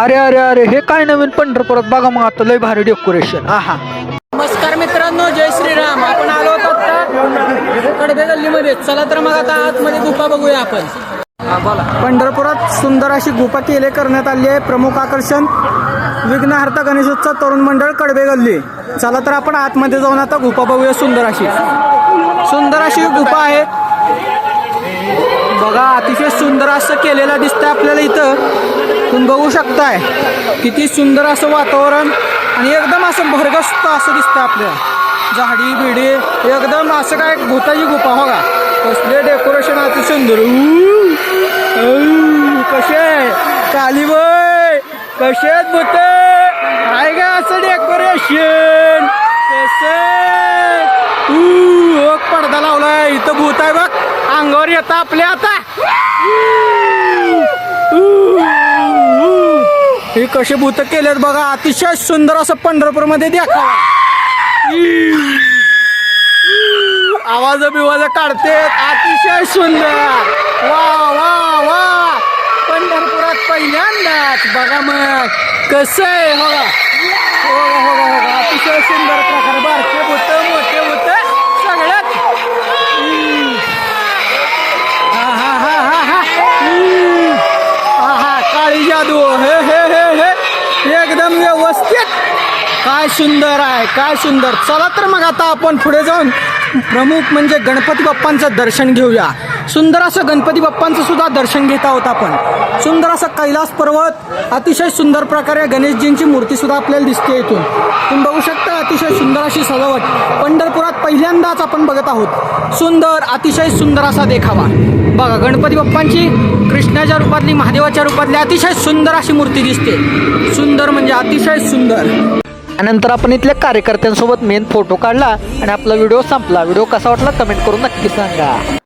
अरे अरे अरे हे काय नवीन पंढरपुरात? बघा मग आता लय भारी डेकोरेशन आहा. नमस्कार मित्रांनो जय श्रीराम. आपण आलो होतो आता कडबे गल्लीमध्ये. चला तर मग आता आतमध्ये गुफा बघूया आपण. पंढरपुरात सुंदर अशी गुफा केले करण्यात आली आहे. प्रमुख आकर्षण विघ्नहर्ता गणेशोत्सव तरुण मंडळ कडबे गल्ली. चला तर आपण आतमध्ये जाऊन आता गुफा बघूया सुंदर अशी. सुंदर अशी गुफा आहे. बघा अतिशय सुंदर असं केलेलं दिसतंय आपल्याला इथं. तुम्ही बघू शकताय. किती सुंदर असं वातावरण आणि एकदम असं भरगस्त असं दिसतं आपल्याला. झाडी बिडी एकदम असं काय भूताची गुफा हो का कसले डेकोरेशन अति सुंदर. कसे आहे? काली वय कसे आहेत भूत? काय का असं डेकोरेशन कसं पडदा लावलाय. इथं भूत आहे बघ. अंगावर येतं आपल्या आता. हे कसे भूत केलेत बघा अतिशय सुंदर असं पंढरपूरमध्ये दाखवा. आवाज बिवाज काढते अतिशय सुंदर. वा वा वा. पंढरपुरात पहिल्यांदाच. बघा मग कसं आहे हो जादू हे हे हे हे. एकदम व्यवस्थित. काय सुंदर आहे काय सुंदर. चला तर मग आता आपण पुढे जाऊन प्रमुख म्हणजे गणपती बाप्पांचं दर्शन घेऊया. सुंदर असं गणपती बाप्पांचं सुद्धा दर्शन घेत आहोत आपण. सुंदर असं कैलास पर्वत अतिशय सुंदर प्रकारे गणेशजींची मूर्ती सुद्धा आपल्याला दिसते इथून. तुम्ही बघू शकता अतिशय सुंदर अशी सजावट. पंढरपुरात पहिल्यांदाच आपण बघत आहोत. सुंदर अतिशय सुंदर असा देखावा. बघा गणपती बाप्पांची कृष्णाच्या रूपातली महादेवाच्या रूपातली अतिशय सुंदर अशी मूर्ती दिसते. सुंदर म्हणजे अतिशय सुंदर. त्यानंतर आपण इथल्या कार्यकर्त्यांसोबत मेन फोटो काढला आणि आपला व्हिडिओ संपला. व्हिडिओ कसा वाटला कमेंट करून नक्की सांगा.